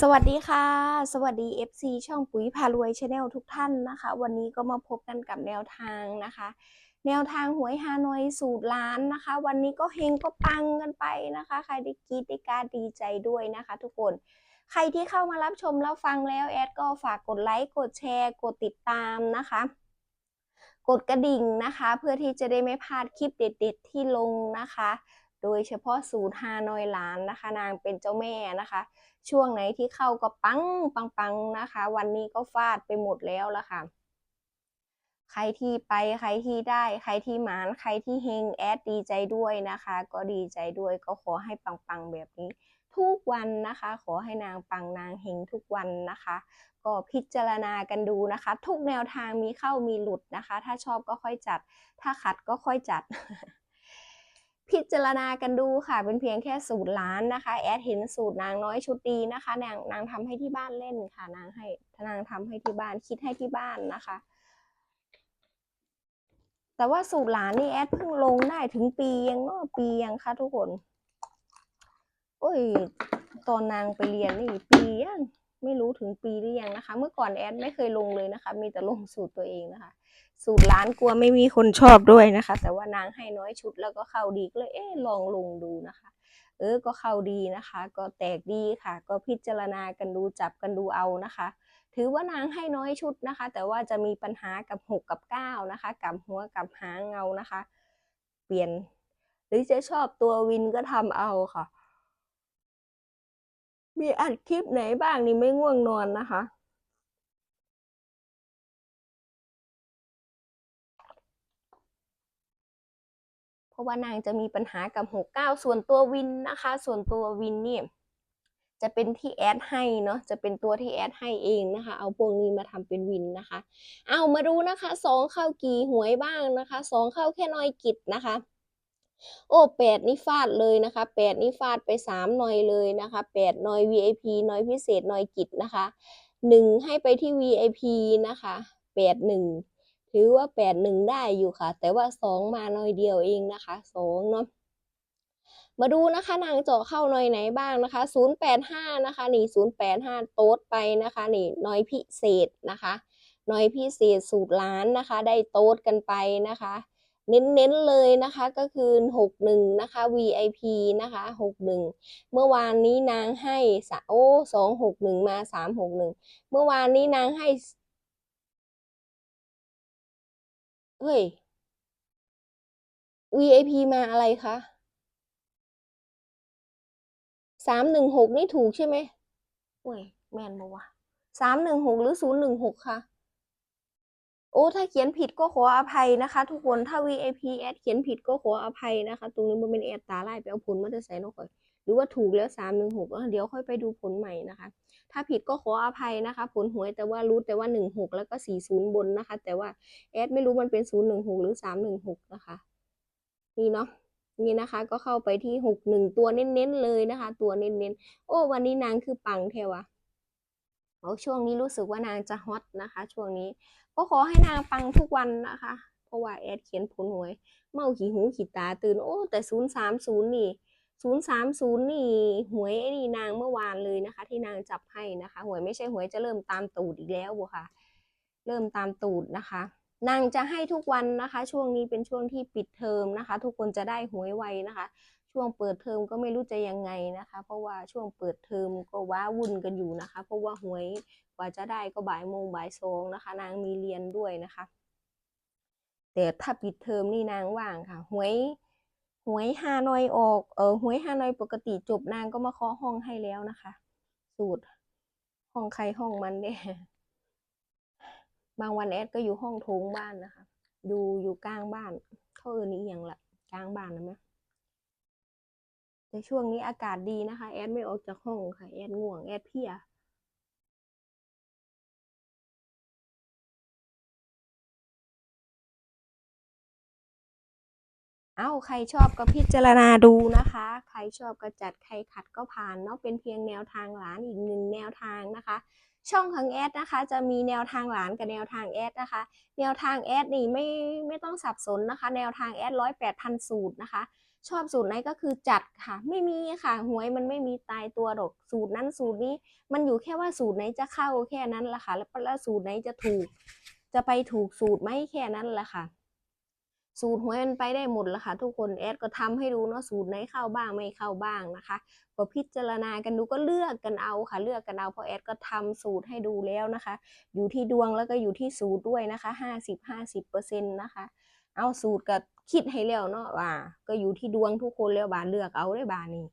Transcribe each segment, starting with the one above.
สวัสดีค่ะ สวัสดี FC ช่องปุ๋ยพารวยชาแนลทุกท่านนะคะ วันนี้ก็มาพบกันกับแนวทางนะคะ แนวทางหวยฮานอยสูตรล้านนะคะ วันนี้ก็เฮงก็ปังกันไปนะคะ ใครได้กีดได้การดีใจด้วยนะคะ ทุกคนใครที่เข้ามารับชมแล้วฟังแล้วแอดก็ฝากกดไลค์กดแชร์ กดติดตามนะคะ กดกระดิ่งนะคะ เพื่อที่จะได้ไม่พลาดคลิปเด็ด ๆ ที่ลงนะคะ โดยเฉพาะสูตรฮานอยล้านนะคะ นางเป็นเจ้าแม่นะคะ ช่วงไหนที่เข้าก็ปังปังปังนะคะ วันนี้ก็ฟาดไปหมดแล้วละค่ะ ใครที่ไปใครที่ได้ ใครที่หมานใครที่เฮงแอดดีใจด้วยนะคะ ก็ดีใจด้วยก็ขอให้ปังปังแบบนี้ทุกวันนะคะ ขอให้นางปังนางเฮงทุกวันนะคะ ก็พิจารณากันดูนะคะ ทุกแนวทางมีเข้ามีหลุดนะคะ ถ้าชอบก็ค่อยจัด ถ้าขัดก็ค่อยจัด พิจารณากันดูค่ะ เป็นเพียงแค่สูตรล้านนะคะ แอดเห็นสูตรนางน้อยชุดดีนะคะ นางนางทำให้ที่บ้านเล่นค่ะ นางให้นางทำให้ที่บ้านคิดให้ที่บ้านนะคะ แต่ว่าสูตรหลานนี่แอดเพิ่งลงได้ถึงปียังเนาะปียังคะทุกคนโอ้ยตอนนางไปเรียนนี่ปียังไม่รู้ถึงปีหรือยังนะคะ เมื่อก่อนแอดไม่เคยลงเลยนะคะ มีแต่ลงสูตรตัวเองนะคะ สูตรร้านกลัวไม่มีคนชอบด้วยนะคะ แต่ว่านางให้น้อยชุดแล้วก็เข้าดีก็เลยเอ๊ลองลงดูนะคะ เออก็เข้าดีนะคะ ก็แตกดีค่ะ ก็พิจารณากันดูจับกันดูเอานะคะ ถือว่านางให้น้อยชุดนะคะ แต่ว่าจะมีปัญหากับ6กับ9นะคะกับหัวกับหางเงานะคะ เปลี่ยน หรือจะชอบตัววินก็ทำเอาค่ะ มีอัดคลิปไหนบ้างนี่ไม่ง่วงนอนนะคะ เพราะว่านางจะมีปัญหากับ 6 9 ส่วนตัววินนะคะ ส่วนตัววินนี่จะเป็นที่แอดให้เนาะจะเป็นตัวที่แอดให้เองนะคะ เอาพวกนี้มาทำเป็นวินนะคะ เอามาดูนะคะสองเข้ากี่หวยบ้างนะคะสองเข้าแค่น้อยกิจนะคะโอ้แปดนี่ฟาดเลยนะคะแปดนี่ฟาดไปสามหน่อยเลยนะคะแปดหน่อย VIP หน่อยพิเศษหน่อยกิจนะคะหนึ่งให้ไปที่ VIP นะคะแปดหนึ่ง ถือว่าแปดหนึ่งได้อยู่ค่ะ แต่ว่าสองมาหน่อยเดียวเองนะคะสองเนาะมาดูนะคะนางเจาะเข้าหน่อยไหนบ้างนะคะศูนย์แปดห้านะคะ นี่ศูนย์แปดห้าโต๊ดไปนะคะ นี่หน่อยพิเศษนะคะหน่อยพิเศษสูตรล้านนะคะ ได้โต๊ดกันไปนะคะ เน้นๆเลยนะคะก็คือ 61 นะคะ VIP นะคะ 61 เมื่อวานนี้นางให้สะโอ้261 มา 361 เมื่อวานนี้นางให้ เฮ้ย VIP มาอะไรคะ316นี่ถูกใช่ไหมโอ้ยแมนบอกว่า316หกหรือ016คะโอ้ ถ้าเขียนผิดก็ขออภัยนะคะ ทุกคนถ้า VIP แอดเขียนผิดก็ขออภัยนะคะ ตรงนี้มันเป็นแอดตาไล่ไปเอาผลมาจะใส่นกก่อน หรือว่าถูกแล้วสามหนึ่งหกเดี๋ยวค่อยไปดูผลใหม่นะคะ ถ้าผิดก็ขออภัยนะคะ ผลหวยแต่ว่ารู้แต่ว่าหนึ่งหกแล้วก็สี่ศูนย์บนนะคะ แต่ว่าแอดไม่รู้มันเป็นศูนย์หรือสามหนึ่งหกนะคะ นี่เนาะนี่นะคะก็เข้าไปที่หกหนึ่งตัวเน้นๆเลยนะคะ ตัวเน้นๆ โอ้วันนี้นางคือปังเทวะโอ้ช่วงนี้รู้สึกว่านางจะฮอตนะคะ ช่วงนี้ก็ขอให้นางปังทุกวันนะคะ เพราะว่าแอดเขียนผลหวย เมาขี้หูขี้ตาตื่นโอ้แต่ศูนย์สามศูน ย์นี่ศูนย์สามศูนย์นี่หวยไอ้นี่นางเมื่อวานเลยนะคะ ที่นางจับให้นะคะ หวยไม่ใช่หวยจะเริ่มตามตูดอีกแล้วบุค่ะ เริ่มตามตูดนะคะ นางจะให้ทุกวันนะคะ ช่วงนี้เป็นช่วงที่ปิดเทอมนะคะ ทุกคนจะได้หวยไวนะคะ ช่วงเปิดเทอมก็ไม่รู้จะยังไงนะคะ เพราะว่าช่วงเปิดเทอมก็ว้าวุ่นกันอยู่นะคะ เพราะว่าหวยกว่าจะได้ก็บ่ายโมงบ่ายสองนะคะ นางมีเรียนด้วยนะคะ แต่ถ้าปิดเทอมนี่นางว่างค่ะหวย หวยฮานอยออกเออหวยฮานอยปกติจบนางก็มาเคาะห้องให้แล้วนะคะ สูตร ห้องใครห้องมันเด้บางวันแอดก็อยู่ห้องโถงบ้านนะคะ ดูอยู่กลางบ้านเขาเออนี้อย่างละกลางบ้านนะแม่แต่ช่วงนี้อากาศดีนะคะ แอดไม่ออกจากห้องค่ะ แอดง่วงแอดเพีย เอ้าใครชอบก็พิจารณาดูนะคะ ใครชอบก็จัดใครขัดก็ผ่านเนาะเป็นเพียงแนวทางหลานอีกหนึ่งแนวทางนะคะ ช่องของแอดนะคะ จะมีแนวทางหลานกับแนวทางแอดนะคะ แนวทางแอดนี่ไม่ไม่ต้องสับสนนะคะ แนวทางแอดร้อยแปดพันสูตรนะคะ ชอบสูตรไหนก็คือจัดค่ะ ไม่มีค่ะหวยมันไม่มีตายตัวหรอกสูตรนั้นสูตรนี้ มันอยู่แค่ว่าสูตรไหนจะเข้าแค่นั้นละค่ะแล้วสูตรไหนจะถูก จะไปถูกสูตรไหมแค่นั้นละค่ะ สูตรหวยมันไปได้หมดแหละค่ะทุกคนแอดก็ทำให้ดูเนาะสูตรไหนเข้าบ้างไม่เข้าบ้างนะคะก็พิจารณากันดูก็เลือกกันเอาค่ะ เลือกกันเอาเพราะแอดก็ทำสูตรให้ดูแล้วนะคะ อยู่ที่ดวงแล้วก็อยู่ที่สูตรด้วยนะคะห้าสิบห้าสิบเปอร์เซ็นต์นะคะ เอาสูตรกับคิดให้แล้วเนาะว่า ก็อยู่ที่ดวงทุกคนแล้วบานเลือกเอาได้บานนี้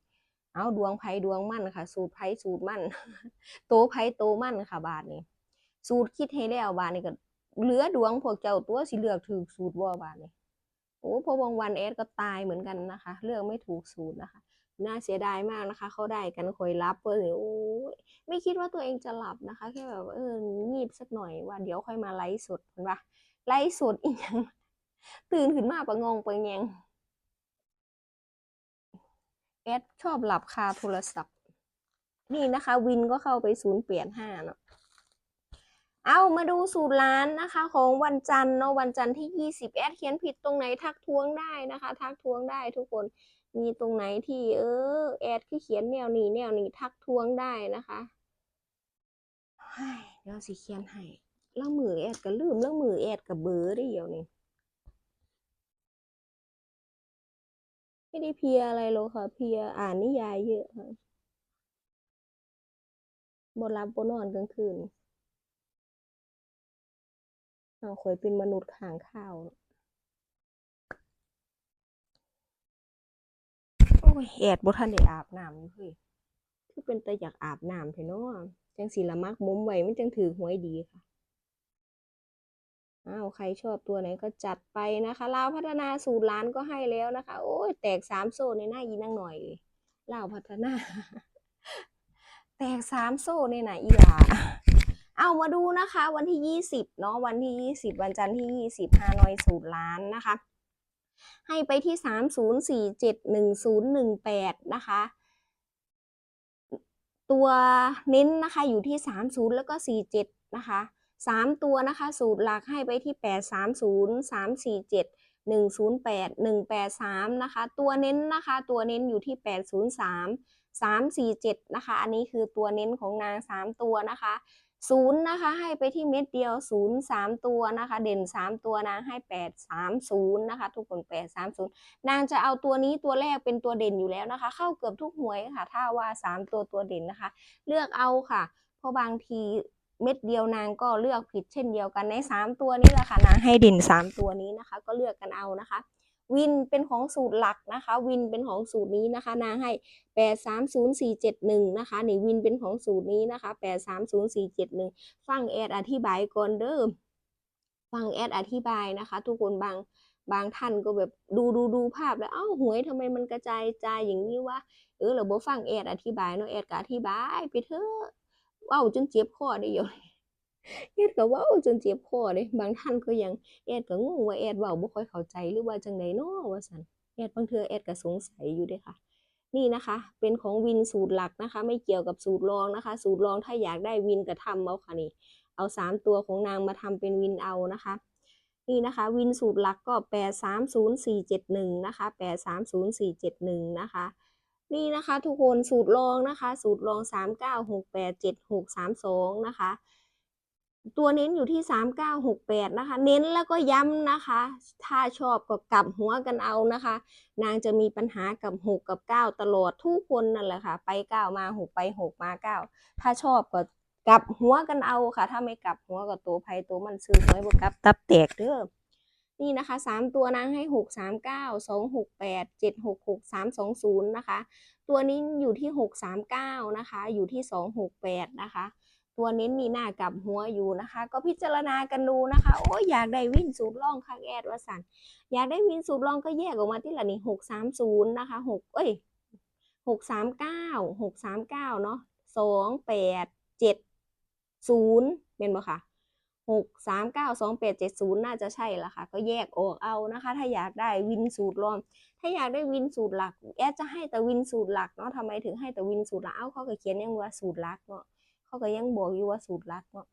เอาดวงไพ่ดวงมั่นค่ะ สูตรไพ่สูตรมั่นโตไพ่โตมั่นค่ะ บาทนี้สูตรคิดให้แล้วบาทนี้ก็เหลือดวงพวกเจ้าตัวสิเลือกถูกสูตรบ่าบาทนี้ โอ้พอบางวันเอสก็ตายเหมือนกันนะคะ เลือกไม่ถูกสูตรนะคะ น่าเสียดายมากนะคะ เขาได้กันคอยรับเพื่อโอ้ยไม่คิดว่าตัวเองจะหลับนะคะ แค่แบบเอองีบสักหน่อยว่าเดี๋ยวค่อยมาไลฟ์สดเห็นปะไลฟ์สดอีกอย่างตื่นขึ้นมาประงงประแงงแอดชอบหลับคาโทรศัพท์ นี่นะคะ วินก็เข้าไปศูนย์เปลี่ยนห้าเนาะ เอามาดูสูตรร้านนะคะของวันจันทร์เนาะวันจันทร์ที่ยี่สิบแอดเขียนผิดตรงไหนทักท้วงได้นะคะ ทักท้วงได้ทุกคนมีตรงไหนที่เออแอดที่เขียนแนวนี้แนวนี้ทักท้วงได้นะคะเฮ้เดี๋ยวสิเขียนให้แล้วมือแอดก็ลืมแล้วมือแอดกับเบอร์ได้เดี๋ยวนี้ไม่ได้เพียอะไรหรอกค่ะ เพียอ่านนิยายเยอะค่ะบ่หลับบ่นอนกลางคืน เอาข่อยเป็นมนุษย์ข้างข้าวโอ้ยแอดบ่ทันได้อาบน้ำอยู่เฮ้ยคือเป็นแต่อยากอาบน้ำแท้เนาะจังสิละมักมุมไว้มันจังถือหวยดีค่ะอ้าวใครชอบตัวไหนก็จัดไปนะคะลาวพัฒนาสูตรร้านก็ให้แล้วนะคะ โอ้ยแตกสามโซ่ในหน้ายีนั่งหน่อยเลาวพัฒนา แตกสามโซ่ในหน่ะอีหลา เอามาดูนะคะวันที่ยี่สิบเนาะวันที่ยี่สิบวันจันทร์ที่ยี่สิบฮานอยสูตรร้านนะคะ ให้ไปที่สามศูนย์สี่เจ็ดหนึ่งศูนย์หนึ่งแปดนะคะ ตัวเน้นนะคะอยู่ที่สามศูนย์แล้วก็สี่เจ็ดนะคะสามตัวนะคะ สูตรหลักให้ไปที่แปดสามศูนย์สามสี่เจ็ดหนึ่งศูนย์แปดหนึ่งแปดสามนะคะ ตัวเน้นนะคะ ตัวเน้นอยู่ที่แปดศูนย์สามสามสี่เจ็ดนะคะ อันนี้คือตัวเน้นของนางสามตัวนะคะ ศูนย์นะคะให้ไปที่เม็ดเดียวศูนย์สามตัวนะคะ เด่นสามตัวนางให้แปดสามศูนย์นะคะ ทุกคนแปดสามศูนย์นางจะเอาตัวนี้ตัวแรกเป็นตัวเด่นอยู่แล้วนะคะ เข้าเกือบทุกหวยค่ะ ถ้าว่าสามตัวตัวเด่นนะคะ เลือกเอาค่ะ เพราะบางทีเม็ดเดียวนางก็เลือกผิดเช่นเดียวกันในสามตัวนี้แหละค่ะนางให้เด่นสามตัวนี้นะคะ ก็เลือกกันเอานะคะ วินเป็นของสูตรหลักนะคะ วินเป็นของสูตรนี้นะคะนางให้แปดสามศูนย์สี่เจ็ดหนึ่งนะคะนี่วินเป็นของสูตรนี้นะคะแปดสามศูนย์สี่เจ็ดหนึ่งฟังแอดอธิบายก่อนเด้อฟังแอดอธิบายนะคะ ทุกคนบางบางท่านก็แบบดูดูดูภาพแล้วเอ้าหวยทำไมมันกระจายจายอย่างนี้วะเออเราบ่ฟังแอดอธิบายเนาะแอดก็อธิบายไปเถอะเว้าจนเจ็บคอได้อยู่ แอดก็ว้าจนเจ็บคอเลยบางท่านก็ยังแอดก็งงว่าแอดเว้าบ่ค่อยเข้าใจหรือว่าจังไดเนาะว่าซั่นแอดบางเทื่อแอดก็สงสัยอยู่เด้ค่ะ นี่นะคะ เป็นของวินสูตรหลักนะคะ ไม่เกี่ยวกับสูตรรองนะคะ สูตรรองถ้าอยากได้วินก็ทำเอาค่ะนี่เอาสามตัวของนางมาทำเป็นวินเอานะคะนี่นะคะวินสูตรหลักก็แปดสามศูนย์สี่เจ็ดหนึ่งนะคะแปดสามศูนย์สี่เจ็ดหนึ่งนะคะนี่นะคะทุกคนสูตรรองนะคะ สูตรรองสามเก้าหกแปดเจ็ดหกสามสองนะคะ ตัวเน้นอยู่ที่สามเก้าหกแปดนะคะ เน้นแล้วก็ย้ำนะคะ ถ้าชอบก็กลับหัวกันเอานะคะ นางจะมีปัญหากับหกกับเก้าตลอดทุกคนนั่นแหละค่ะ ไปเก้ามาหกไปหกมาเก้าถ้าชอบก็กลับหัวกันเอาค่ะ ถ้าไม่กลับหัวก็ตัวไพ่ตัวมันซื้อหวยบ่กลับตับแตกเด้อนี่นะคะสามตัวนางให้หกสามเก้าสองหกแปดเจ็ดหกหกสามสองศูนย์นะคะ ตัวนี้อยู่ที่หกสามเก้านะคะ อยู่ที่สองหกแปดนะคะ ตัวเน้นมีหน้ากับหัวอยู่นะคะ ก็พิจารณากันดูนะคะ โอ้ยอยากได้วินสูตรล่องคักแอดว่าสันอยากได้วินสูตรล่องก็แยกออกมาที่ละนี่หกสามศูนย์นะคะหกเอ้ยหกสามเก้าหกสามเก้าเนาะสองแปดเจ็ดศูนย์เป็นบ่ค่ะหกสามเก้าสองแปดเจ็ดศูนย์น่าจะใช่ละค่ะ ก็แยกออกเอานะคะ ถ้าอยากได้วินสูตรรองถ้าอยากได้วินสูตรหลัก แอดจะให้แต่วินสูตรหลักเนาะทำไมถึงให้แต่วินสูตรหลักเอ้าเขาก็เขียนยังว่าสูตรหลักเนาะ เขาก็ยังบอกอยู่ว่าสูตรลักเนาะ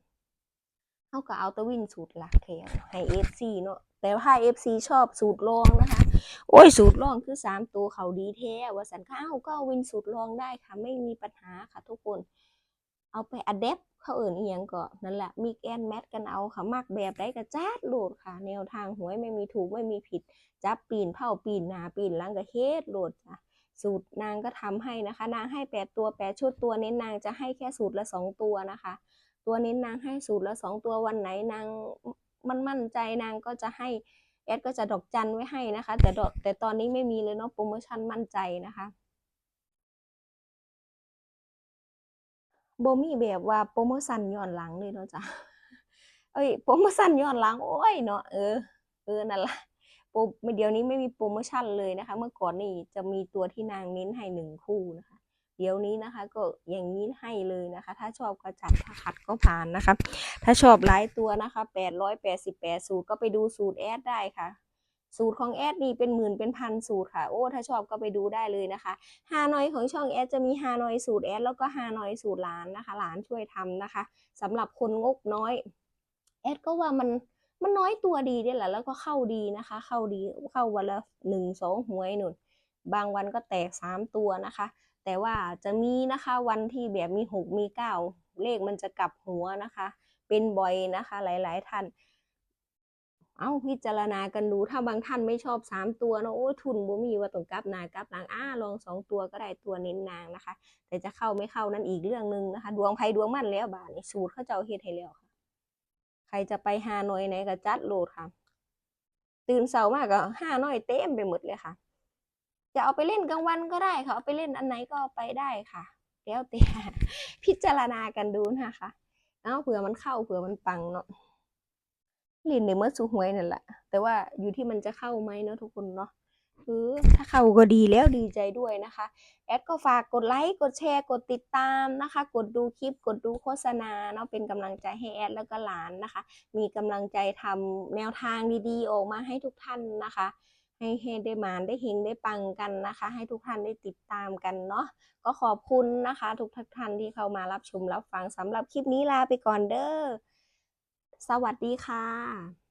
เขาก็เอาตะวินสูตรลักแค่ให้เอฟซีเนาะแต่ถ้า FC ชอบสูตรรองนะคะ โอ้ยสูตรรองคือสามตัวเขาดีแท้ว่าสันข้าวก็วินสูตรรองได้ค่ะ ไม่มีปัญหาค่ะทุกคน เอาไปอัดแอปเขาเอิ่นอียงก็นั่นแหละมิกแอนแมทกันเอาค่ะมักแบบได้ก็จัดโหลดค่ะ แนวทางหวยไม่มีถูกไม่มีผิด จับปีนเผาปีนหนาปีนลังก็เฮ็ดโหลดจ้ะ สูตรนางก็ทำให้นะคะ นางให้แปดตัวแปดชุดตัวเน้นนางจะให้แค่สูตรละสองตัวนะคะ ตัวเน้นนางให้สูตรละสองตัววันไหนนางมันมั่นใจนางก็จะให้แอดก็จะดอกจันไว้ให้นะคะ แต่ดอกแต่ตอนนี้ไม่มีเลยเนาะโปรโมชั่นมั่นใจนะคะโบมีแบบว่าโปรโมชั่นย้อนหลังเลยเนาะจ้ะเอ้ยโปรโมชั่นย้อนหลังโอ้ยเนาะเออเออนั่นแหละ เดี๋ยวนี้ไม่มีโปรโมชั่นเลยนะคะ เมื่อก่อนนี่จะมีตัวที่นางเน้นให้หนึ่งคู่นะคะ เดี๋ยวนี้นะคะ ก็อย่างนี้ให้เลยนะคะ ถ้าชอบก็จัดถ้าขัดก็ผ่านนะคะ ถ้าชอบหลายตัวนะคะแปดร้อยแปดสิบแปดสูตรก็ไปดูสูตรแอดได้ค่ะสูตรของแอดนี่เป็นหมื่นเป็นพันสูตรค่ะ โอ้ ถ้าชอบก็ไปดูได้เลยนะคะฮานอยของช่องแอดจะมีฮานอยสูตรแอดแล้วก็ฮานอยสูตรหลานนะคะ หลานช่วยทำนะคะสำหรับคนงบน้อยแอดก็ว่ามัน มันน้อยตัวดีด้วยแหละแล้วก็เข้าดีนะคะ เข้าดีเข้าวันละหนึ่งสองหวยหนุนบางวันก็แตกสามตัวนะคะ แต่ว่าจะมีนะคะวันที่แบบมีหกมีเก้าเลขมันจะกลับหัวนะคะ เป็นบ่อยนะคะ หลายๆท่านเอาพิจารณากันดูถ้าบางท่านไม่ชอบสามตัวเนะโอ้ทุนบ่มีว่าต้องกลับนากลับหลังอ้าลองสองตัวก็ได้ตัวเน้นนางนะคะ แต่จะเข้าไม่เข้านั่นอีกเรื่องหนึ่งนะคะ ดวงไพ่ดวงมันแล้วบาทนี่สูตรเขาเจ้าเฮ็ดให้แล้วค่ะ ใครจะไปฮานอยไหนก็จัดโหลดค่ะ ตื่นเช้ามากก็ฮานอยเต็มไปหมดเลยค่ะ จะเอาไปเล่นกลางวันก็ได้ค่ะเอาไปเล่นอันไหนก็ไปได้ค่ะแล้วแต่พิจารณากันดูนะคะเอาเผื่อมันเข้าเผื่อมันปังเนาะลินในเมื่อสูหวยนั่นแหละแต่ว่าอยู่ที่มันจะเข้าไหมเนาะทุกคนเนาะ คือถ้าเข้าก็ดีแล้วดีใจด้วยนะคะ แอดก็ฝากกดไลค์กดแชร์กดติดตามนะคะ กดดูคลิปกดดูโฆษณาเนาะเป็นกำลังใจให้แอดแล้วก็หลานนะคะ มีกำลังใจทำแนวทางดีๆ ออกมาให้ทุกท่านนะคะ ให้ให้ได้มานได้เฮงได้ปังกันนะคะ ให้ทุกท่านได้ติดตามกันเนาะก็ขอบคุณนะคะ ทุกท่านที่เข้ามารับชมรับฟังสำหรับคลิปนี้ลาไปก่อนเด้อสวัสดีค่ะ